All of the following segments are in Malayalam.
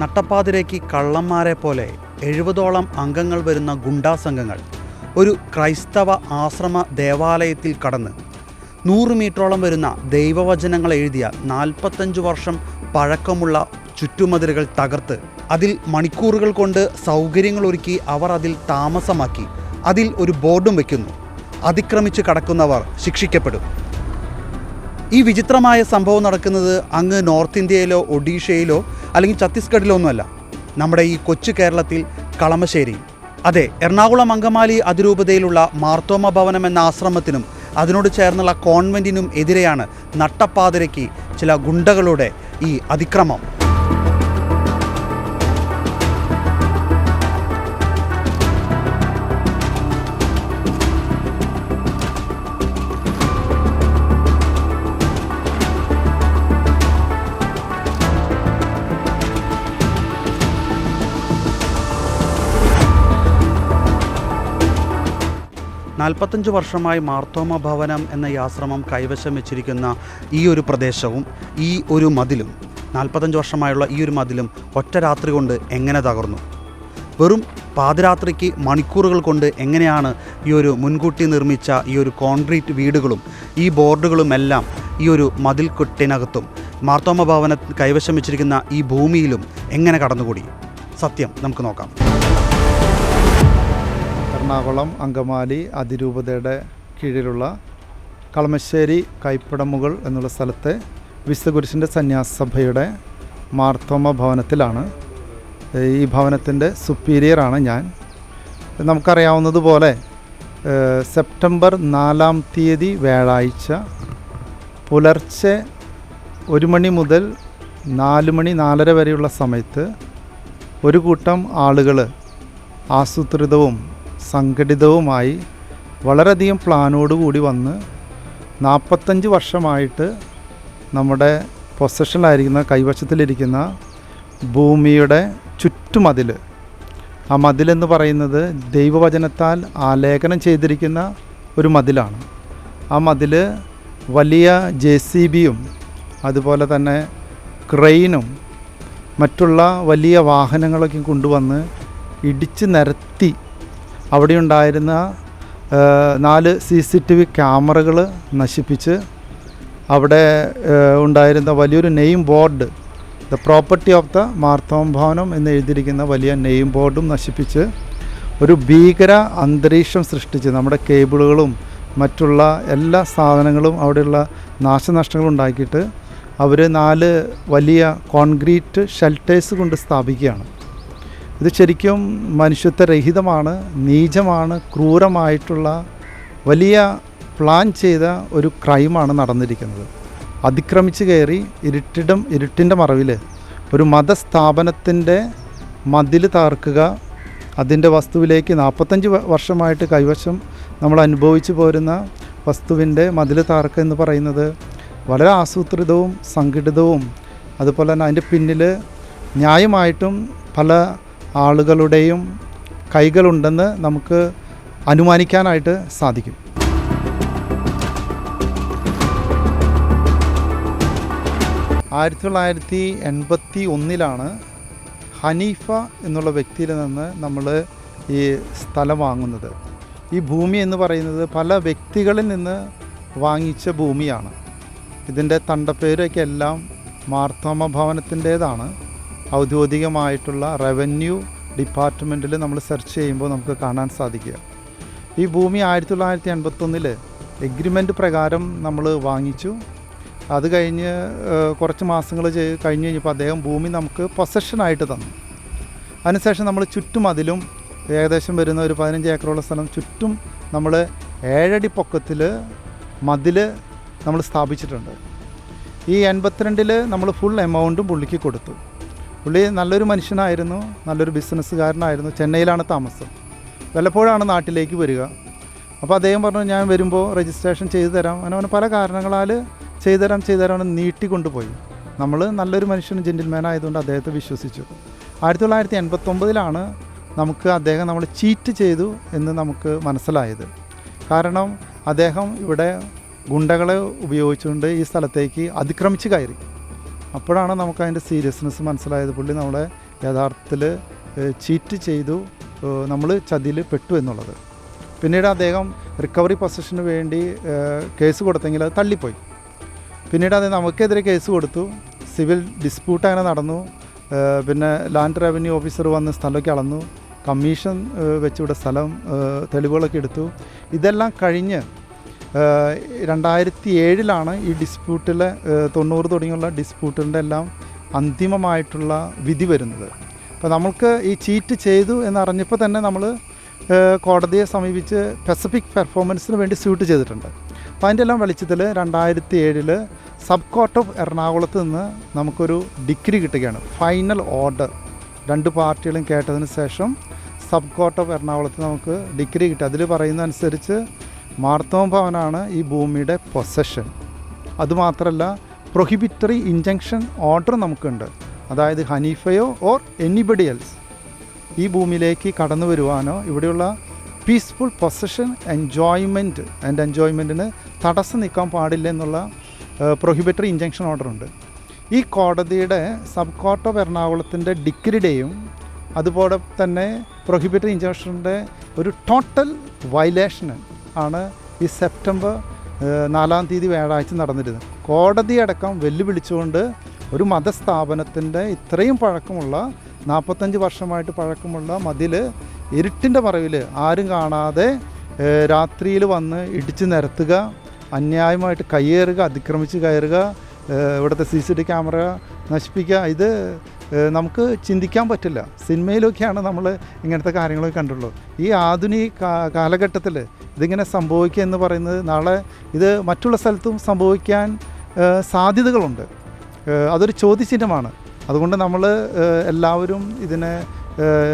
നട്ടപ്പാതിരേക്ക് കള്ളന്മാരെ പോലെ എഴുപതോളം അംഗങ്ങൾ വരുന്ന ഗുണ്ടാ സംഘങ്ങൾ ഒരു ക്രൈസ്തവ ആശ്രമ ദേവാലയത്തിൽ കടന്ന് നൂറ് മീറ്ററോളം വരുന്ന ദൈവവചനങ്ങൾ എഴുതിയ നാൽപ്പത്തഞ്ച് വർഷം പഴക്കമുള്ള ചുറ്റുമതിലുകൾ തകർത്ത് അതിൽ മണിക്കൂറുകൾ കൊണ്ട് സൗകര്യങ്ങൾ ഒരുക്കി അവർ അതിൽ താമസമാക്കി. അതിൽ ഒരു ബോർഡും വയ്ക്കുന്നു അതിക്രമിച്ച് കടക്കുന്നവർ ശിക്ഷിക്കപ്പെടും. ഈ വിചിത്രമായ സംഭവം നടക്കുന്നത് അങ്ങ് നോർത്ത് ഇന്ത്യയിലോ ഒഡീഷയിലോ അല്ലെങ്കിൽ ഛത്തീസ്ഗഡിലോ ഒന്നുമല്ല നമ്മുടെ ഈ കൊച്ചു കേരളത്തിൽ കളമശ്ശേരി. അതെ എറണാകുളം അങ്കമാലി അതിരൂപതയിലുള്ള മാർത്തോമ ഭവനം എന്ന ആശ്രമത്തിനും അതിനോട് ചേർന്നുള്ള കോൺവെന്റിനും എതിരെയാണ് നട്ടപ്പാതിരയ്ക്ക് ചില ഗുണ്ടകളുടെ ഈ അതിക്രമം. നാൽപ്പത്തഞ്ച് വർഷമായി മാർത്തോമ ഭവനം എന്ന ആശ്രമം കൈവശം വെച്ചിരിക്കുന്ന ഈ ഒരു പ്രദേശവും ഈ ഒരു മതിലും നാൽപ്പത്തഞ്ച് വർഷമായുള്ള ഈ ഒരു മതിലും ഒറ്റ രാത്രി കൊണ്ട് എങ്ങനെ തകർന്നു? വെറും പാതിരാത്രിക്ക് മണിക്കൂറുകൾ കൊണ്ട് എങ്ങനെയാണ് ഈ ഒരു മുൻകൂട്ടി നിർമ്മിച്ച ഈ ഒരു കോൺക്രീറ്റ് വീടുകളും ഈ ബോർഡുകളും എല്ലാം ഈ ഒരു മതിൽ കെട്ടിനകത്തും മാർത്തോമ ഭവന കൈവശം വെച്ചിരിക്കുന്ന ഈ ഭൂമിയിലും എങ്ങനെ കടന്നുകൂടി? സത്യം നമുക്ക് നോക്കാം. എറണാകുളം അങ്കമാലി അതിരൂപതയുടെ കീഴിലുള്ള കളമശ്ശേരി കൈപ്പടമുകൾ എന്നുള്ള സ്ഥലത്തെ വിശുദ്ധകുരിശിന്റെ സന്യാസഭയുടെ മാർത്തോമ ഭവനത്തിലാണ്. ഈ ഭവനത്തിന്റെ സുപ്പീരിയറാണ് ഞാൻ. നമുക്കറിയാവുന്നതുപോലെ സെപ്റ്റംബർ നാലാം തീയതി വ്യാഴാഴ്ച പുലർച്ചെ ഒരു മണി മുതൽ നാല് മണി നാലര വരെയുള്ള സമയത്ത് ഒരു കൂട്ടം ആളുകൾ ആസൂത്രിതവും സംഘടിതവുമായി വളരെയധികം പ്ലാനോടുകൂടി വന്ന് നാൽപ്പത്തഞ്ച് വർഷമായിട്ട് നമ്മുടെ പൊസഷനിലായിരിക്കുന്ന കൈവശത്തിലിരിക്കുന്ന ഭൂമിയുടെ ചുറ്റുമതിൽ ആ മതിലെന്ന് പറയുന്നത് ദൈവവചനത്താൽ ആലേഖനം ചെയ്തിരിക്കുന്ന ഒരു മതിലാണ്. ആ മതിൽ വലിയ ജെ സി ബിയും അതുപോലെ തന്നെ ക്രെയിനും മറ്റുള്ള വലിയ വാഹനങ്ങളൊക്കെ കൊണ്ടുവന്ന് ഇടിച്ച് നിരത്തി അവിടെ ഉണ്ടായിരുന്ന നാല് സി സി ടി വി ക്യാമറകൾ നശിപ്പിച്ച് അവിടെ ഉണ്ടായിരുന്ന വലിയൊരു name board the property of the Marthoma Bhavanam എന്ന് എഴുതിയിരിക്കുന്ന വലിയ നെയിം ബോർഡും നശിപ്പിച്ച് ഒരു ഭീകര അന്തരീക്ഷം സൃഷ്ടിച്ച് നമ്മുടെ കേബിളുകളും മറ്റുള്ള എല്ലാ സാധനങ്ങളും അവിടെയുള്ള നാശനഷ്ടങ്ങളും ഉണ്ടാക്കിയിട്ട് അവർ നാല് വലിയ കോൺക്രീറ്റ് ഷെൽട്ടേഴ്സ് കൊണ്ട് സ്ഥാപിക്കുകയാണ്. ഇത് ശരിക്കും മനുഷ്യത്വരഹിതമാണ് നീചമാണ് ക്രൂരമായിട്ടുള്ള വലിയ പ്ലാൻ ചെയ്ത ഒരു ക്രൈമാണ് നടന്നിരിക്കുന്നത്. അതിക്രമിച്ച് കയറി ഇരുട്ടിടം ഇരുട്ടിന്റെ മറവിൽ ഒരു മതസ്ഥാപനത്തിന്റെ മതിൽ തകർക്കുക അതിന്റെ വസ്തുവിലേക്ക് നാൽപ്പത്തഞ്ച് വർഷമായിട്ട് കൈവശം നമ്മൾ അനുഭവിച്ചു പോരുന്ന വസ്തുവിന്റെ മതിൽ താർക്കുക എന്ന് പറയുന്നത് വളരെ ആസൂത്രിതവും സംഘടിതവും അതുപോലെ തന്നെ അതിന്റെ പിന്നിൽ ന്യായമായിട്ടും പല ആളുകളുടെയും കൈകളുണ്ടെന്ന് നമുക്ക് അനുമാനിക്കാനായിട്ട് സാധിക്കും. ആയിരത്തി തൊള്ളായിരത്തി എൺപത്തി ഒന്നിലാണ് ഹനീഫ എന്നുള്ള വ്യക്തിയിൽ നിന്ന് നമ്മൾ ഈ സ്ഥലം വാങ്ങുന്നത്. ഈ ഭൂമി എന്ന് പറയുന്നത് പല വ്യക്തികളിൽ നിന്ന് വാങ്ങിച്ച ഭൂമിയാണ്. ഇതിന്റെ തണ്ടപ്പേരൊക്കെ എല്ലാം മാർത്തോമ ഭവനത്തിന്റേതാണ്. ഔദ്യോഗികമായിട്ടുള്ള റവന്യൂ ഡിപ്പാർട്ട്മെന്റിൽ നമ്മൾ സെർച്ച് ചെയ്യുമ്പോൾ നമുക്ക് കാണാൻ സാധിക്കുക. ഈ ഭൂമി ആയിരത്തി തൊള്ളായിരത്തി എൺപത്തൊന്നിൽ എഗ്രിമെന്റ് പ്രകാരം നമ്മൾ വാങ്ങിച്ചു. അത് കഴിഞ്ഞ് കുറച്ച് മാസങ്ങൾ കഴിഞ്ഞ് കഴിഞ്ഞപ്പോൾ അദ്ദേഹം ഭൂമി നമുക്ക് പൊസഷനായിട്ട് തന്നു. അതിനുശേഷം നമ്മൾ ചുറ്റും അതിലും ഏകദേശം വരുന്ന ഒരു പതിനഞ്ച് ഏക്കറോളം സ്ഥലം ചുറ്റും നമ്മൾ ഏഴടി പൊക്കത്തിൽ മതിൽ നമ്മൾ സ്ഥാപിച്ചിട്ടുണ്ട്. ഈ എൺപത്തിരണ്ടിൽ നമ്മൾ ഫുൾ എമൗണ്ടും പുള്ളിക്ക് കൊടുത്തു. പുള്ളി നല്ലൊരു മനുഷ്യനായിരുന്നു നല്ലൊരു ബിസിനസ്സുകാരനായിരുന്നു. ചെന്നൈയിലാണ് താമസം. വല്ലപ്പോഴാണ് നാട്ടിലേക്ക് വരിക. അപ്പോൾ അദ്ദേഹം പറഞ്ഞു ഞാൻ വരുമ്പോൾ രജിസ്ട്രേഷൻ ചെയ്തു തരാം. അങ്ങനെ അവന് പല കാരണങ്ങളാൽ ചെയ്തു തരാം ചെയ്തു തരാം നീട്ടിക്കൊണ്ടുപോയി നമ്മൾ നല്ലൊരു മനുഷ്യനും ജെന്റിൽമാൻ ആയതുകൊണ്ട് അദ്ദേഹത്തെ വിശ്വസിച്ചു. ആയിരത്തി തൊള്ളായിരത്തി എൺപത്തൊമ്പതിലാണ് നമുക്ക് അദ്ദേഹം നമ്മൾ ചീറ്റ് ചെയ്തു എന്ന് നമുക്ക് മനസ്സിലായത്. കാരണം അദ്ദേഹം ഇവിടെ ഗുണ്ടകളെ ഉപയോഗിച്ചുകൊണ്ട് ഈ സ്ഥലത്തേക്ക് അതിക്രമിച്ച് കയറി. അപ്പോഴാണ് നമുക്ക് അതിന്റെ സീരിയസ്നെസ് മനസ്സിലായത്. പുള്ളി നമ്മളെ യഥാർത്ഥത്തിൽ ചീറ്റ് ചെയ്തു നമ്മൾ ചതിയിൽ പെട്ടു എന്നുള്ളത്. പിന്നീട് അദ്ദേഹം റിക്കവറി പൊസിഷന് വേണ്ടി കേസ് കൊടുത്തെങ്കിൽ അത് തള്ളിപ്പോയി. പിന്നീട് അത് നമുക്കെതിരെ കേസ് കൊടുത്തു. സിവിൽ ഡിസ്പ്യൂട്ട് അങ്ങനെ നടന്നു. പിന്നെ ലാൻഡ് റവന്യൂ ഓഫീസർ വന്ന് സ്ഥലമൊക്കെ അളന്നു. കമ്മീഷൻ വെച്ചിവിടെ സ്ഥലം തെളിവുകളൊക്കെ എടുത്തു. ഇതെല്ലാം കഴിഞ്ഞ് രണ്ടായിരത്തി ഏഴിലാണ് ഈ ഡിസ്പ്യൂട്ടിലെ തൊണ്ണൂറ് തുടങ്ങിയുള്ള ഡിസ്പ്യൂട്ടിന്റെ എല്ലാം അന്തിമമായിട്ടുള്ള വിധി വരുന്നത്. അപ്പോൾ നമ്മൾക്ക് ഈ ചീറ്റ് ചെയ്തു എന്നറിഞ്ഞപ്പോൾ തന്നെ നമ്മൾ കോടതിയെ സമീപിച്ച് പെസഫിക് പെർഫോമൻസിന് വേണ്ടി സ്യൂട്ട് ചെയ്തിട്ടുണ്ട്. അപ്പോൾ അതിന്റെ എല്ലാം വെളിച്ചത്തിൽ രണ്ടായിരത്തി ഏഴിൽ സബ് കോർട്ട് ഓഫ് എറണാകുളത്ത് നിന്ന് നമുക്കൊരു ഡിഗ്രി കിട്ടുകയാണ്. Final order. രണ്ട് പാർട്ടികളും കേട്ടതിന് ശേഷം സബ് കോർട്ട് ഓഫ് എറണാകുളത്ത് നമുക്ക് ഡിഗ്രി കിട്ടി. അതിൽ പറയുന്ന അനുസരിച്ച് മാർത്തോം ഭവനാണ് ഈ ഭൂമിയുടെ പൊസഷൻ അതുമാത്രമല്ല പ്രൊഹിബിറ്ററി ഇഞ്ചങ്ഷൻ ഓർഡർ നമുക്കുണ്ട്. അതായത് ഹനീഫയോ ഓർ എനിബഡി എൽസ് ഈ ഭൂമിയിലേക്ക് കടന്നു വരുവാനോ ഇവിടെയുള്ള പീസ്ഫുൾ പൊസഷൻ എൻജോയ്മെന്റ് ആൻഡ് എൻജോയ്മെന്റിന് തടസ്സം നിൽക്കാൻ പാടില്ല എന്നുള്ള പ്രൊഹിബിറ്ററി ഇഞ്ചങ്ഷൻ ഓർഡർ ഉണ്ട്. ഈ കോടതിയുടെ സബ് കോർട്ട് ഓഫ് എറണാകുളത്തിന്റെ ഡിഗ്രിയുടെയും അതുപോലെ തന്നെ പ്രൊഹിബിറ്ററി ഇഞ്ചക്ഷന്റെ ഒരു ടോട്ടൽ വയലേഷൻ ആണ് ഈ സെപ്റ്റംബർ നാലാം തീയതി വ്യാഴാഴ്ച നടന്നിരുന്നത്. കോടതിയടക്കം വെല്ലുവിളിച്ചുകൊണ്ട് ഒരു മതസ്ഥാപനത്തിന്റെ ഇത്രയും പഴക്കമുള്ള നാൽപ്പത്തഞ്ച് വർഷമായിട്ട് പഴക്കമുള്ള മതിൽ ഇരുട്ടിന്റെ മറവിൽ ആരും കാണാതെ രാത്രിയിൽ വന്ന് ഇടിച്ചു നിരത്തുക അന്യായമായിട്ട് കയ്യേറുക അതിക്രമിച്ച് കയറുക ഇവിടുത്തെ സി സി ടി ക്യാമറ നശിപ്പിക്കുക. ഇത് നമുക്ക് ചിന്തിക്കാൻ പറ്റില്ല. സിനിമയിലൊക്കെയാണ് നമ്മൾ ഇങ്ങനത്തെ കാര്യങ്ങളൊക്കെ കണ്ടുള്ളൂ ഈ ആധുനിക കാലഘട്ടത്തിൽ ഇതിങ്ങനെ സംഭവിക്കുക എന്ന് പറയുന്നത് നാളെ ഇത് മറ്റുള്ള സ്ഥലത്തും സംഭവിക്കാൻ സാധ്യതകളുണ്ട്. അതൊരു ചോദ്യചിഹ്നമാണ്. അതുകൊണ്ട് നമ്മൾ എല്ലാവരും ഇതിനെ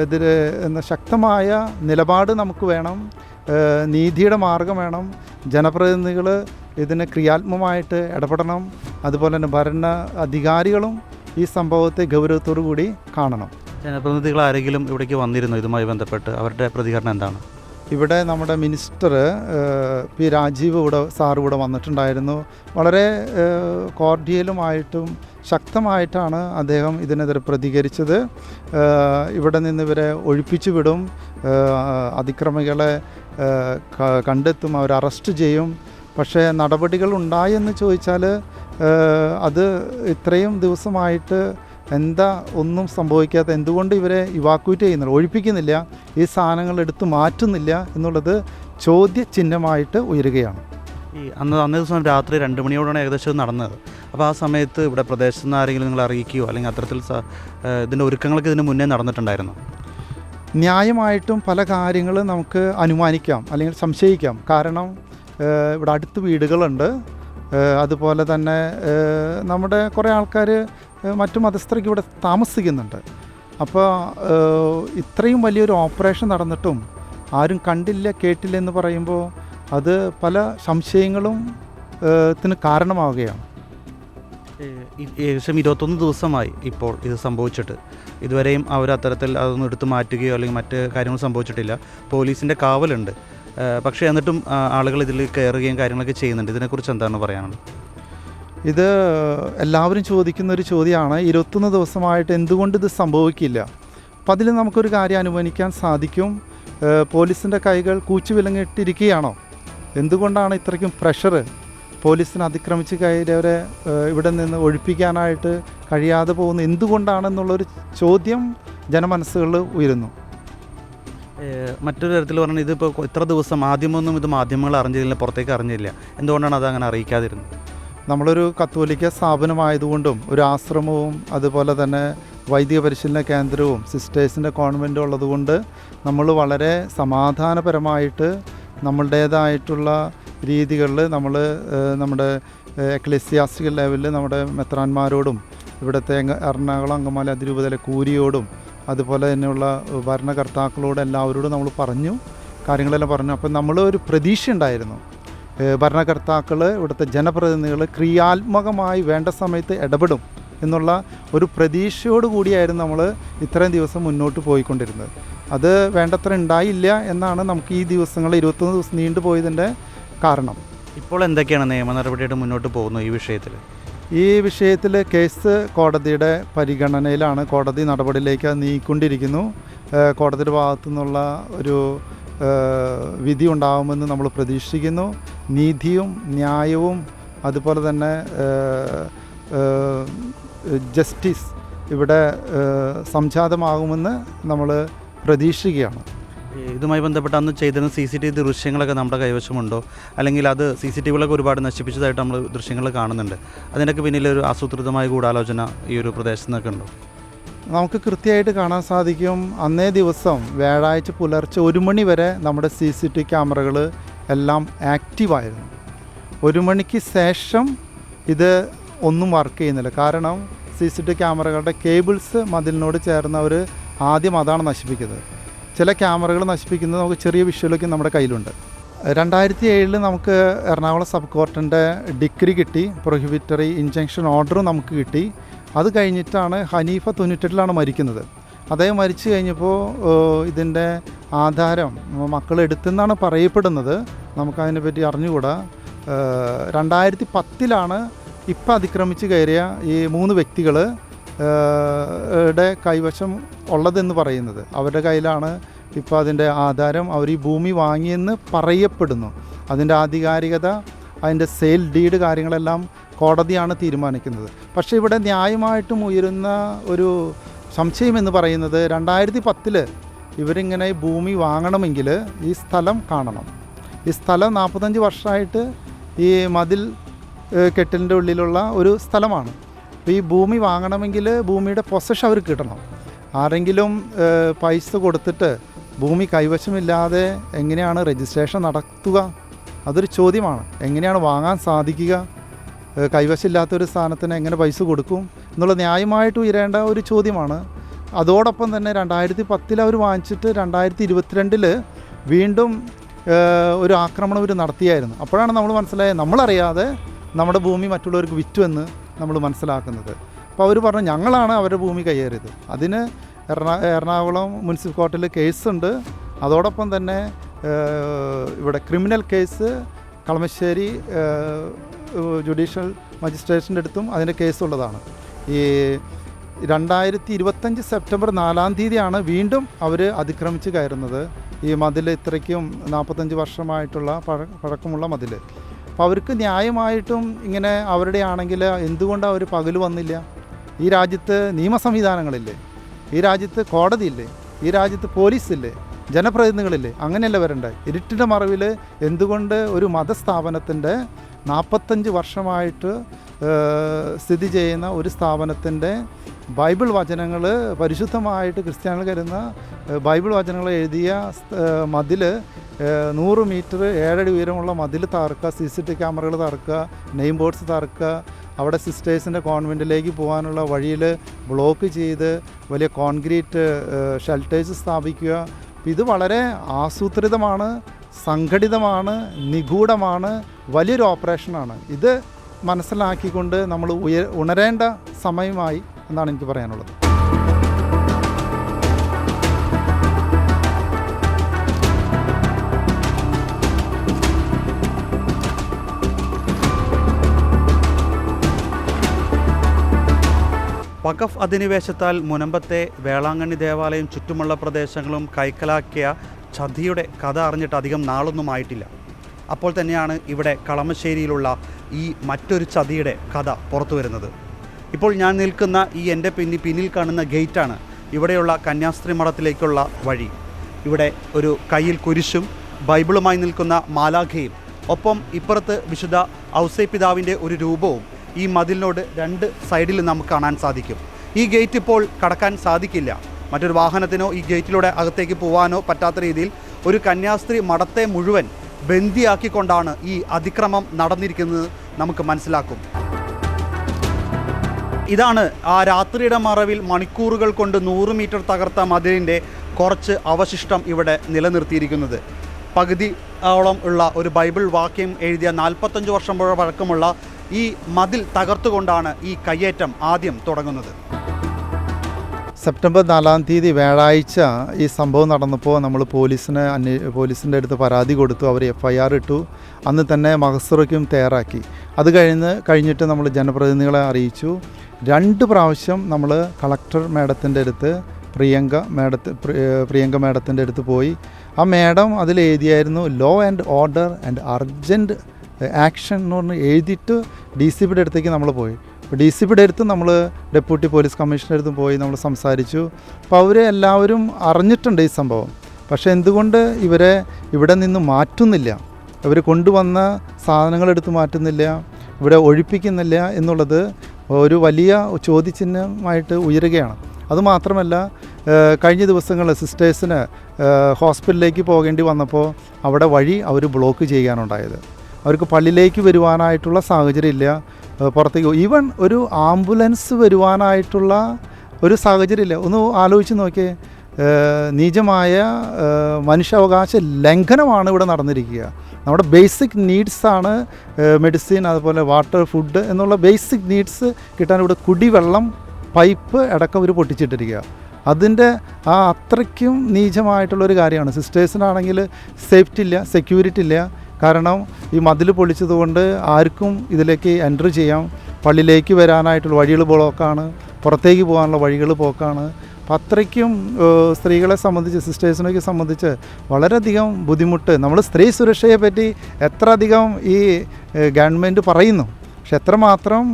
ഇതിന് ശക്തമായ നിലപാട് നമുക്ക് വേണം. നീതിയുടെ മാർഗം വേണം. ജനപ്രതിനിധികൾ ഇതിന് ക്രിയാത്മകമായിട്ട് ഇടപെടണം. അതുപോലെ തന്നെ ഭരണ അധികാരികളും ഈ സംഭവത്തെ ഗൗരവത്തോടു കൂടി കാണണം. ജനപ്രതിനിധികൾ ആരെങ്കിലും ഇവിടേക്ക് വന്നിരുന്നു? ഇതുമായി ബന്ധപ്പെട്ട് അവരുടെ പ്രതികരണം എന്താണ്? ഇവിടെ നമ്മുടെ മിനിസ്റ്റർ പി രാജീവ് ഇവിടെ സാർ ഇവിടെ വന്നിട്ടുണ്ടായിരുന്നു. വളരെ കോർഡിയലുമായിട്ടും ശക്തമായിട്ടാണ് അദ്ദേഹം ഇതിനെതിരെ പ്രതികരിച്ചത്. ഇവിടെ നിന്ന് ഇവരെ ഒഴിപ്പിച്ചു വിടും. അതിക്രമികളെ കണ്ടെത്തും അവർ അറസ്റ്റ് ചെയ്യും. പക്ഷേ നടപടികൾ ഉണ്ടായെന്ന് ചോദിച്ചാൽ അത് ഇത്രയും ദിവസമായിട്ട് എന്താ ഒന്നും സംഭവിക്കാത്ത എന്തുകൊണ്ട് ഇവരെ ഇവാക്വേറ്റ് ചെയ്യുന്നില്ല ഒഴിപ്പിക്കുന്നില്ല ഈ സാധനങ്ങൾ എടുത്ത് മാറ്റുന്നില്ല എന്നുള്ളത് ചോദ്യചിഹ്നമായിട്ട് ഉയരുകയാണ്. ഈ അന്ന് അന്നേ ദിവസം രാത്രി രണ്ട് മണിയോടാണ് ഏകദേശം നടന്നത്. അപ്പോൾ ആ സമയത്ത് ഇവിടെ പ്രദേശത്ത് നിന്ന് ആരെങ്കിലും നിങ്ങൾ അറിയിക്കുകയോ അല്ലെങ്കിൽ അത്തരത്തിൽ ഇതിന്റെ ഒരുക്കങ്ങളൊക്കെ ഇതിന് മുന്നേ നടന്നിട്ടുണ്ടായിരുന്നു? ന്യായമായിട്ടും പല കാര്യങ്ങളും നമുക്ക് അനുമാനിക്കാം അല്ലെങ്കിൽ സംശയിക്കാം. കാരണം ഇവിടെ അടുത്ത് വീടുകളുണ്ട്. അതുപോലെ തന്നെ നമ്മുടെ കുറേ ആൾക്കാർ മറ്റു മതസ്ഥർക്ക് ഇവിടെ താമസിക്കുന്നുണ്ട്. അപ്പോൾ ഇത്രയും വലിയൊരു ഓപ്പറേഷൻ നടന്നിട്ടും ആരും കണ്ടില്ല കേട്ടില്ല എന്ന് പറയുമ്പോൾ അത് പല സംശയങ്ങളും ഇതിന് കാരണമാവുകയാണ്. ഏകദേശം ഇരുപത്തൊന്ന് ദിവസമായി ഇപ്പോൾ ഇത് സംഭവിച്ചിട്ട്. ഇതുവരെയും അവർ അത്തരത്തിൽ അതൊന്നും എടുത്തു മാറ്റുകയോ അല്ലെങ്കിൽ മറ്റ് കാര്യങ്ങൾ സംഭവിച്ചിട്ടില്ല. പോലീസിന്റെ കാവലുണ്ട്. പക്ഷേ എന്നിട്ടും ആളുകൾ ഇതിൽ കയറുകയും കാര്യങ്ങളൊക്കെ ചെയ്യുന്നുണ്ട്. ഇതിനെക്കുറിച്ച് എന്താണ് പറയാനുള്ളത്? ഇത് എല്ലാവരും ചോദിക്കുന്ന ഒരു ചോദ്യമാണ്. ഇരുപത്തൊന്ന് ദിവസമായിട്ട് എന്തുകൊണ്ട് ഇത് സംഭവിക്കില്ല? അപ്പം അതിൽ നമുക്കൊരു കാര്യം അനുമാനിക്കാൻ സാധിക്കും. പോലീസിന്റെ കൈകൾ കൂച്ചു വിലങ്ങിട്ടിരിക്കുകയാണോ എന്തുകൊണ്ടാണ് ഇത്രയ്ക്കും പ്രഷർ പോലീസിനെ അതിക്രമിച്ച് കയറിയവരെ ഇവിടെ നിന്ന് ഒഴിപ്പിക്കാനായിട്ട് കഴിയാതെ പോകുന്നത് എന്തുകൊണ്ടാണെന്നുള്ളൊരു ചോദ്യം ജനമനസ്സുകളിൽ ഉയരുന്നു. മറ്റൊരു തരത്തിൽ പറഞ്ഞാൽ ഇതിപ്പോൾ ഇത്ര ദിവസം ആദ്യമൊന്നും ഇത് മാധ്യമങ്ങൾ അറിഞ്ഞില്ല പുറത്തേക്ക് അറിഞ്ഞില്ല. എന്തുകൊണ്ടാണ് അത് അങ്ങനെ അറിയിക്കാതിരുന്നത്? നമ്മളൊരു കത്തോലിക്ക സ്ഥാപനമായതുകൊണ്ടും ഒരു ആശ്രമവും അതുപോലെ തന്നെ വൈദിക പരിശീലന കേന്ദ്രവും സിസ്റ്റേഴ്സിന്റെ കോൺവെന്റും ഉള്ളതുകൊണ്ട് നമ്മൾ വളരെ സമാധാനപരമായിട്ട് നമ്മളുടേതായിട്ടുള്ള രീതികളിൽ നമ്മൾ നമ്മുടെ എക്ലസിയാസ്റ്റിക്കൽ ലെവലിൽ നമ്മുടെ മെത്രാന്മാരോടും ഇവിടുത്തെ എറണാകുളം അങ്കമാലി അതിരൂപതയിലെ കൂരിയോടും അതുപോലെ തന്നെയുള്ള ഭരണകർത്താക്കളോട് എല്ലാവരോടും നമ്മൾ പറഞ്ഞു കാര്യങ്ങളെല്ലാം പറഞ്ഞു. അപ്പം നമ്മൾ ഒരു പ്രതീക്ഷ ഉണ്ടായിരുന്നു ഭരണകർത്താക്കൾ ഇവിടുത്തെ ജനപ്രതിനിധികൾ ക്രിയാത്മകമായി വേണ്ട സമയത്ത് ഇടപെടും എന്നുള്ള ഒരു പ്രതീക്ഷയോട് കൂടിയായിരുന്നു നമ്മൾ ഇത്രയും ദിവസം മുന്നോട്ട് പോയിക്കൊണ്ടിരുന്നത്. അത് വേണ്ടത്ര ഉണ്ടായില്ല എന്നാണ് നമുക്ക് ഈ ദിവസങ്ങൾ ഇരുപത്തൊന്ന് ദിവസം നീണ്ടുപോയതിന്റെ കാരണം. ഇപ്പോൾ എന്തൊക്കെയാണ് നിയമ നടപടിയായിട്ട് മുന്നോട്ട് പോകുന്നത് ഈ വിഷയത്തിൽ? ഈ വിഷയത്തിൽ കേസ് കോടതിയുടെ പരിഗണനയിലാണ് കോടതി നടപടിയിലേക്ക് നീക്കൊണ്ടിരിക്കുന്നു. കോടതിയുടെ ഭാഗത്തു നിന്നുള്ള ഒരു വിധി ഉണ്ടാകുമെന്ന് നമ്മൾ പ്രതീക്ഷിക്കുന്നു. നീതിയും ന്യായവും അതുപോലെ തന്നെ ജസ്റ്റിസ് ഇവിടെ സംജാതമാകുമെന്ന് നമ്മൾ പ്രതീക്ഷിക്കുകയാണ്. ഇതുമായി ബന്ധപ്പെട്ട് അന്ന് ചെയ്തിരുന്ന സി സി ടി വി ദൃശ്യങ്ങളൊക്കെ നമ്മുടെ കൈവശമുണ്ടോ? അല്ലെങ്കിൽ അത് സി സി ടി വികളൊക്കെ ഒരുപാട് നശിപ്പിച്ചതായിട്ട് നമ്മൾ ദൃശ്യങ്ങൾ കാണുന്നുണ്ട്. അതിനൊക്കെ പിന്നിലൊരു ആസൂത്രിതമായ ഗൂഢാലോചന ഈ ഒരു പ്രദേശത്ത് നിന്നൊക്കെ ഉണ്ടോ? നമുക്ക് കൃത്യമായിട്ട് കാണാൻ സാധിക്കും. അന്നേ ദിവസം വ്യാഴാഴ്ച പുലർച്ചെ ഒരു മണി വരെ നമ്മുടെ സി സി ടി ക്യാമറകൾ എല്ലാം ആക്റ്റീവായിരുന്നു ഒരു മണിക്ക് ശേഷം ഇത് ഒന്നും വർക്ക് ചെയ്യുന്നില്ല. കാരണം സി സി ടി ക്യാമറകളുടെ കേബിൾസ് മതിലിനോട് ചേർന്നവർ ആദ്യം അതാണ് നശിപ്പിക്കുന്നത്. ചില ക്യാമറകൾ നശിപ്പിക്കുന്നത് നമുക്ക് ചെറിയ വിഷ്വലൊക്കെ നമ്മുടെ കയ്യിലുണ്ട്. രണ്ടായിരത്തി ഏഴിൽ നമുക്ക് എറണാകുളം സബ് കോർട്ടിന്റെ ഡിഗ്രി കിട്ടി പ്രൊഹിബിറ്ററി ഇഞ്ചക്ഷൻ ഓർഡറും നമുക്ക് കിട്ടി. അത് കഴിഞ്ഞിട്ടാണ് ഹനീഫ തൊണ്ണൂറ്റെട്ടിലാണ് മരിക്കുന്നത്. അദ്ദേഹം മരിച്ചു കഴിഞ്ഞപ്പോൾ ഇതിന്റെ ആധാരം മക്കൾ എടുത്തെന്നാണ് പറയപ്പെടുന്നത്. നമുക്കതിനെ പറ്റി അറിഞ്ഞുകൂടാ. രണ്ടായിരത്തി പത്തിലാണ് ഇപ്പം അതിക്രമിച്ച് കയറിയ ഈ മൂന്ന് വ്യക്തികൾ ടെ കൈവശം ഉള്ളതെന്ന് പറയുന്നത്. അവരുടെ കയ്യിലാണ് ഇപ്പോൾ അതിന്റെ ആധാരം അവർ ഈ ഭൂമി വാങ്ങിയെന്ന് പറയപ്പെടുന്നു. അതിന്റെ ആധികാരികത അതിന്റെ സെയിൽ ഡീഡ് കാര്യങ്ങളെല്ലാം കോടതിയാണ് തീരുമാനിക്കുന്നത്. പക്ഷേ ഇവിടെ ന്യായമായിട്ടും ഉയരുന്ന ഒരു സംശയം എന്ന് പറയുന്നത് രണ്ടായിരത്തി പത്തിൽ ഇവരിങ്ങനെ ഭൂമി വാങ്ങണമെങ്കിൽ ഈ സ്ഥലം കാണണം. ഈ സ്ഥലം നാൽപ്പത്തഞ്ച് വർഷമായിട്ട് ഈ മതിൽ കെട്ടിലിന്റെ ഉള്ളിലുള്ള ഒരു സ്ഥലമാണ്. ഈ ഭൂമി വാങ്ങണമെങ്കിൽ ഭൂമിയുടെ പൊസഷൻ അവർക്ക് കിട്ടണം. ആരെങ്കിലും പൈസ കൊടുത്തിട്ട് ഭൂമി കൈവശമില്ലാതെ എങ്ങനെയാണ് രജിസ്ട്രേഷൻ നടത്തുക? അതൊരു ചോദ്യമാണ്. എങ്ങനെയാണ് വാങ്ങാൻ സാധിക്കുക? കൈവശമില്ലാത്ത കൈവശമില്ലാത്തൊരു സ്ഥാനത്തിന് എങ്ങനെ പൈസ കൊടുക്കും? എന്നുള്ള ന്യായമായിട്ട് ഉയരേണ്ട ഒരു ചോദ്യമാണ്. അതോടൊപ്പം തന്നെ രണ്ടായിരത്തി പത്തിൽ അവർ വാങ്ങിച്ചിട്ട് രണ്ടായിരത്തി ഇരുപത്തിരണ്ടിൽ വീണ്ടും ഒരു ആക്രമണം ഇവർ നടത്തിയായിരുന്നു. അപ്പോഴാണ് നമ്മൾ മനസ്സിലായത് നമ്മളറിയാതെ നമ്മുടെ ഭൂമി മറ്റുള്ളവർക്ക് വിറ്റു എന്ന് നമ്മൾ മനസ്സിലാക്കുന്നത്. അപ്പോൾ അവർ പറഞ്ഞു ഞങ്ങളാണ് അവരുടെ ഭൂമി കയ്യേറിയത്. അതിന് എറണാ എറണാകുളം മുനിസിപ്പൽ കോർട്ടിൽ കേസുണ്ട്. അതോടൊപ്പം തന്നെ ഇവിടെ ക്രിമിനൽ കേസ് കളമശ്ശേരി ജുഡീഷ്യൽ മജിസ്ട്രേറ്റിന്റെ അടുത്തും അതിന്റെ കേസുള്ളതാണ്. ഈ രണ്ടായിരത്തി ഇരുപത്തഞ്ച് സെപ്റ്റംബർ നാലാം തീയതിയാണ് വീണ്ടും അവർ അതിക്രമിച്ച് കയറുന്നത്. ഈ മതിൽ ഇത്രയ്ക്കും നാൽപ്പത്തഞ്ച് വർഷമായിട്ടുള്ള പഴ പഴക്കമുള്ള മതിൽ. അപ്പോൾ അവർക്ക് ന്യായമായിട്ടും ഇങ്ങനെ അവരുടെ ആണെങ്കിൽ എന്തുകൊണ്ട് അവർ പകൽ വന്നില്ല? ഈ രാജ്യത്ത് നിയമ സംവിധാനങ്ങളില്ലേ ഈ രാജ്യത്ത് കോടതിയില്ലേ? ഈ രാജ്യത്ത് പോലീസില്ലേ? ജനപ്രതിനിധികളില്ലേ? അങ്ങനെയല്ല വരണ്ടേ? ഇരുട്ടിന്റെ മറവിൽ എന്തുകൊണ്ട് ഒരു മതസ്ഥാപനത്തിന്റെ നാൽപ്പത്തഞ്ച് വർഷമായിട്ട് സ്ഥിതി ചെയ്യുന്ന ഒരു സ്ഥാപനത്തിന്റെ ബൈബിൾ വചനങ്ങൾ പരിശുദ്ധമായിട്ട് ക്രിസ്ത്യാനികൾ കരുതുന്ന ബൈബിൾ വചനങ്ങൾ എഴുതിയ മതിൽ നൂറ് മീറ്റർ ഏഴടി ഉയരമുള്ള മതിൽ തകർക്കുക സി സി ടി ക്യാമറകൾ തകർക്കുക നെയിം ബോർഡ്സ് തകർക്കുക അവിടെ സിസ്റ്റേഴ്സിന്റെ കോൺവെന്റിലേക്ക് പോകാനുള്ള വഴിയിൽ ബ്ലോക്ക് ചെയ്ത് വലിയ കോൺക്രീറ്റ് ഷെൽട്ടേഴ്സ് സ്ഥാപിക്കുക. ഇത് വളരെ ആസൂത്രിതമാണ് സംഘടിതമാണ് നിഗൂഢമാണ് വലിയൊരു ഓപ്പറേഷനാണ്. ഇത് മനസ്സിലാക്കിക്കൊണ്ട് നമ്മൾ ഉയ ഉണരേണ്ട സമയമായി എന്നാണ് എനിക്ക് പറയാനുള്ളത്. വഖഫ് അധിനിവേശത്താൽ മുനമ്പത്തെ വേളാങ്കണ്ണി ദേവാലയം ചുറ്റുമുള്ള പ്രദേശങ്ങളും കൈക്കലാക്കിയ ചതിയുടെ കഥ അറിഞ്ഞിട്ട് അധികം നാളൊന്നും ആയിട്ടില്ല. അപ്പോൾ തന്നെയാണ് ഇവിടെ കളമശ്ശേരിയിലുള്ള ഈ മറ്റൊരു ചതിയുടെ കഥ പുറത്തു വരുന്നത്. ഇപ്പോൾ ഞാൻ നിൽക്കുന്ന ഈ എന്റെ പിന്നി പിന്നിൽ കാണുന്ന ഗേറ്റാണ് ഇവിടെയുള്ള കന്യാസ്ത്രീ മഠത്തിലേക്കുള്ള വഴി. ഇവിടെ ഒരു കയ്യിൽ കുരിശും ബൈബിളുമായി നിൽക്കുന്ന മാലാഖയും ഒപ്പം ഇപ്പുറത്ത് വിശുദ്ധ ഔസേ പിതാവിന്റെ ഒരു രൂപവും ഈ മതിലിനോട് രണ്ട് സൈഡിൽ നമുക്ക് കാണാൻ സാധിക്കും. ഈ ഗേറ്റ് ഇപ്പോൾ കടക്കാൻ സാധിക്കില്ല. മറ്റൊരു വാഹനത്തിനോ ഈ ഗേറ്റിലൂടെ അകത്തേക്ക് പോകാനോ പറ്റാത്ത രീതിയിൽ ഒരു കന്യാസ്ത്രീ മഠത്തെ മുഴുവൻ ബന്ദിയാക്കിക്കൊണ്ടാണ് ഈ അതിക്രമം നടന്നിരിക്കുന്നത് നമുക്ക് മനസ്സിലാക്കും. ഇതാണ് ആ രാത്രിയുടെ മറവിൽ മണിക്കൂറുകൾ കൊണ്ട് നൂറ് മീറ്റർ തകർത്ത മതിലിന്റെ കുറച്ച് അവശിഷ്ടം ഇവിടെ നിലനിർത്തിയിരിക്കുന്നത്. പകുതി ഓളം ഉള്ള ഒരു ബൈബിൾ വാക്യം എഴുതിയ നാൽപ്പത്തഞ്ച് വർഷം പഴക്കമുള്ള ഈ മതിൽ തകർത്തുകൊണ്ടാണ് ഈ കയ്യേറ്റം ആദ്യം തുടങ്ങുന്നത്. സെപ്റ്റംബർ നാലാം തീയതി വ്യാഴാഴ്ച ഈ സംഭവം നടന്നപ്പോൾ നമ്മൾ പോലീസിനെ അന്വേ പോലീസിന്റെ അടുത്ത് പരാതി കൊടുത്തു. അവർ എഫ് ഐ ആർ ഇട്ടു. അന്ന് തന്നെ മഹസറയ്ക്കും തയ്യാറാക്കി. അത് കഴിഞ്ഞ് കഴിഞ്ഞിട്ട് നമ്മൾ ജനപ്രതിനിധികളെ അറിയിച്ചു. രണ്ട് പ്രാവശ്യം നമ്മൾ കളക്ടർ മേഡത്തിന്റെ അടുത്ത് പ്രിയങ്ക മാഡത്ത് പ്രിയങ്ക മേഡത്തിന്റെ അടുത്ത് പോയി. ആ മേഡം അതിൽ എഴുതിയായിരുന്നു law and order and urgent action എന്ന് പറഞ്ഞ് എഴുതിയിട്ട് ഡി സി പിയുടെ അടുത്തേക്ക് നമ്മൾ പോയി. ഡി സി പിയുടെ അടുത്ത് നമ്മൾ ഡെപ്യൂട്ടി പോലീസ് കമ്മീഷണർ അടുത്ത് പോയി നമ്മൾ സംസാരിച്ചു. അപ്പോൾ അവർ എല്ലാവരും അറിഞ്ഞിട്ടുണ്ട് ഈ സംഭവം. പക്ഷേ എന്തുകൊണ്ട് ഇവരെ ഇവിടെ നിന്ന് മാറ്റുന്നില്ല? ഇവർ കൊണ്ടുവന്ന സാധനങ്ങൾ എടുത്ത് മാറ്റുന്നില്ല? ഇവിടെ ഒഴിപ്പിക്കുന്നില്ല എന്നുള്ളത് ഒരു വലിയ ചോദ്യചിഹ്നമായിട്ട് ഉയരുകയാണ്. അതുമാത്രമല്ല കഴിഞ്ഞ ദിവസങ്ങളിൽ സിസ്റ്റേഴ്സിന് ഹോസ്പിറ്റലിലേക്ക് പോകേണ്ടി വന്നപ്പോൾ അവിടെ വഴി അവർ ബ്ലോക്ക് ചെയ്യാനുണ്ടായത്. അവർക്ക് പള്ളിയിലേക്ക് വരുവാനായിട്ടുള്ള സാഹചര്യമില്ല ഏഹ് പുറത്തേക്ക് ഈവൻ ഒരു ആംബുലൻസ് വരുവാനായിട്ടുള്ള ഒരു സാഹചര്യമില്ല. ഒന്ന് ആലോചിച്ച് നോക്കിയേ. നീചമായ മനുഷ്യാവകാശ ലംഘനമാണ് ഇവിടെ നടന്നിരിക്കുക. നമ്മുടെ ബേസിക് നീഡ്സാണ് മെഡിസിൻ അതുപോലെ വാട്ടർ ഫുഡ് എന്നുള്ള ബേസിക് നീഡ്സ് കിട്ടാൻ ഇവിടെ കുടിവെള്ളം പൈപ്പ് അടക്കം ഒരു പൊട്ടിച്ചിട്ടിരിക്കുക. അതിന്റെ ആ അത്രയ്ക്കും നീചമായിട്ടുള്ളൊരു കാര്യമാണ്. സിസ്റ്റേഴ്സിനാണെങ്കിൽ സേഫ്റ്റി ഇല്ല സെക്യൂരിറ്റി ഇല്ല. കാരണം ഈ മതിൽ പൊളിച്ചതുകൊണ്ട് ആർക്കും ഇതിലേക്ക് എൻട്രി ചെയ്യാം. പള്ളിയിലേക്ക് വരാനായിട്ടുള്ള വഴികൾ ബ്ലോക്കാണ്. പുറത്തേക്ക് പോകാനുള്ള വഴികൾ പോക്കാണ്. അപ്പം അത്രയ്ക്കും സ്ത്രീകളെ സംബന്ധിച്ച് സിസ്റ്റേഴ്സിനൊക്കെ സംബന്ധിച്ച് വളരെയധികം ബുദ്ധിമുട്ട്. നമ്മൾ സ്ത്രീ സുരക്ഷയെ പറ്റി എത്ര അധികം ഈ ഗവൺമെന്റ് പറയുന്നു. പക്ഷെ എത്രമാത്രം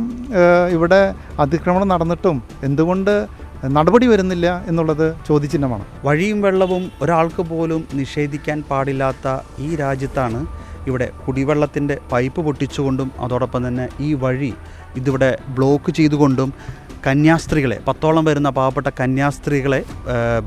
ഇവിടെ അതിക്രമണം നടന്നിട്ടും എന്തുകൊണ്ട് നടപടി വരുന്നില്ല എന്നുള്ളത് ചോദ്യചിഹ്നമാണ്. വഴിയും വെള്ളവും ഒരാൾക്ക് പോലും നിഷേധിക്കാൻ പാടില്ലാത്ത ഈ രാജ്യത്താണ് ഇവിടെ കുടിവെള്ളത്തിന്റെ പൈപ്പ് പൊട്ടിച്ചുകൊണ്ടും അതോടൊപ്പം തന്നെ ഈ വഴി ഇതിവിടെ ബ്ലോക്ക് ചെയ്തുകൊണ്ടും കന്യാസ്ത്രീകളെ പത്തോളം വരുന്ന പാവപ്പെട്ട കന്യാസ്ത്രീകളെ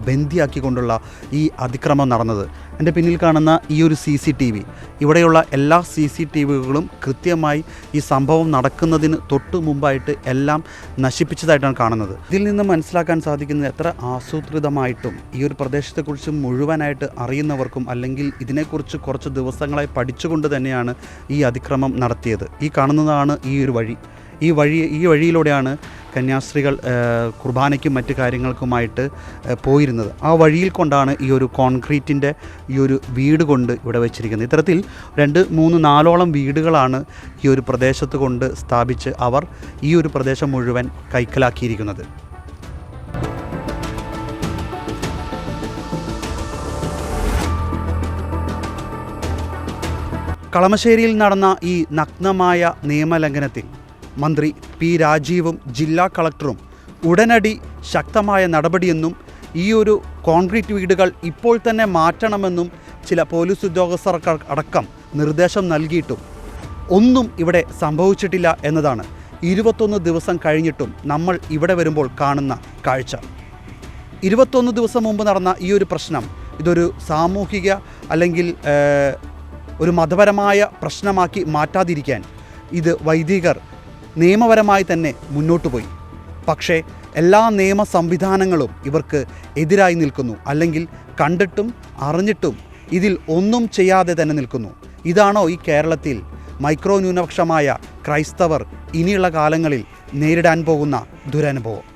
ബന്ദിയാക്കിക്കൊണ്ടുള്ള ഈ അതിക്രമം നടന്നത്. എന്റെ പിന്നിൽ കാണുന്ന ഈ ഒരു സി സി ടി വി ഇവിടെയുള്ള എല്ലാ സി സി ടി വികളും കൃത്യമായി ഈ സംഭവം നടക്കുന്നതിന് തൊട്ട് മുമ്പായിട്ട് എല്ലാം നശിപ്പിച്ചതായിട്ടാണ് കാണുന്നത്. ഇതിൽ നിന്ന് മനസ്സിലാക്കാൻ സാധിക്കുന്നത് എത്ര ആസൂത്രിതമായിട്ടും ഈ ഒരു പ്രദേശത്തെക്കുറിച്ച് മുഴുവനായിട്ട് അറിയുന്നവർക്കും അല്ലെങ്കിൽ ഇതിനെക്കുറിച്ച് കുറച്ച് ദിവസങ്ങളായി പഠിച്ചുകൊണ്ട് തന്നെയാണ് ഈ അതിക്രമം നടത്തിയത്. ഈ കാണുന്നതാണ് ഈ ഒരു വഴി. ഈ വഴി ഈ വഴിയിലൂടെയാണ് കന്യാസ്ത്രീകൾ കുർബാനയ്ക്കും മറ്റ് കാര്യങ്ങൾക്കുമായിട്ട് പോയിരുന്നത്. ആ വഴിയിൽ കൊണ്ടാണ് ഈ ഒരു കോൺക്രീറ്റിന്റെ ഈ ഒരു വീട് കൊണ്ട് ഇവിടെ വെച്ചിരിക്കുന്നത്. ഇത്തരത്തിൽ രണ്ട് മൂന്ന് നാലോളം വീടുകളാണ് ഈ ഒരു പ്രദേശത്ത് കൊണ്ട് സ്ഥാപിച്ച് അവർ ഈ ഒരു പ്രദേശം മുഴുവൻ കൈക്കലാക്കിയിരിക്കുന്നത്. കളമശ്ശേരിയിൽ നടന്ന ഈ നഗ്നമായ നിയമലംഘനത്തിൽ മന്ത്രി പി രാജീവും ജില്ലാ കളക്ടറും ഉടനടി ശക്തമായ നടപടിയെന്നും ഈ ഒരു കോൺക്രീറ്റ് വീടുകൾ ഇപ്പോൾ തന്നെ മാറ്റണമെന്നും ചില പോലീസ് ഉദ്യോഗസ്ഥർക്ക് അടക്കം നിർദ്ദേശം നൽകിയിട്ടും ഒന്നും ഇവിടെ സംഭവിച്ചിട്ടില്ല എന്നതാണ് ഇരുപത്തൊന്ന് ദിവസം കഴിഞ്ഞിട്ടും നമ്മൾ ഇവിടെ വരുമ്പോൾ കാണുന്ന കാഴ്ച. ഇരുപത്തൊന്ന് ദിവസം മുമ്പ് നടന്ന ഈ ഒരു പ്രശ്നം ഇതൊരു സാമൂഹിക അല്ലെങ്കിൽ ഒരു മതപരമായ പ്രശ്നമാക്കി മാറ്റാതിരിക്കാൻ ഇത് വൈദികർ നിയമപരമായി തന്നെ മുന്നോട്ട് പോയി. പക്ഷേ എല്ലാ നിയമ സംവിധാനങ്ങളും ഇവർക്ക് എതിരായി നിൽക്കുന്നു. അല്ലെങ്കിൽ കണ്ടിട്ടും അറിഞ്ഞിട്ടും ഇതിൽ ഒന്നും ചെയ്യാതെ തന്നെ നിൽക്കുന്നു. ഇതാണോ ഈ കേരളത്തിൽ മൈക്രോ ന്യൂനപക്ഷമായ ക്രൈസ്തവർ ഇനിയുള്ള കാലങ്ങളിൽ നേരിടാൻ പോകുന്ന ദുരനുഭവം?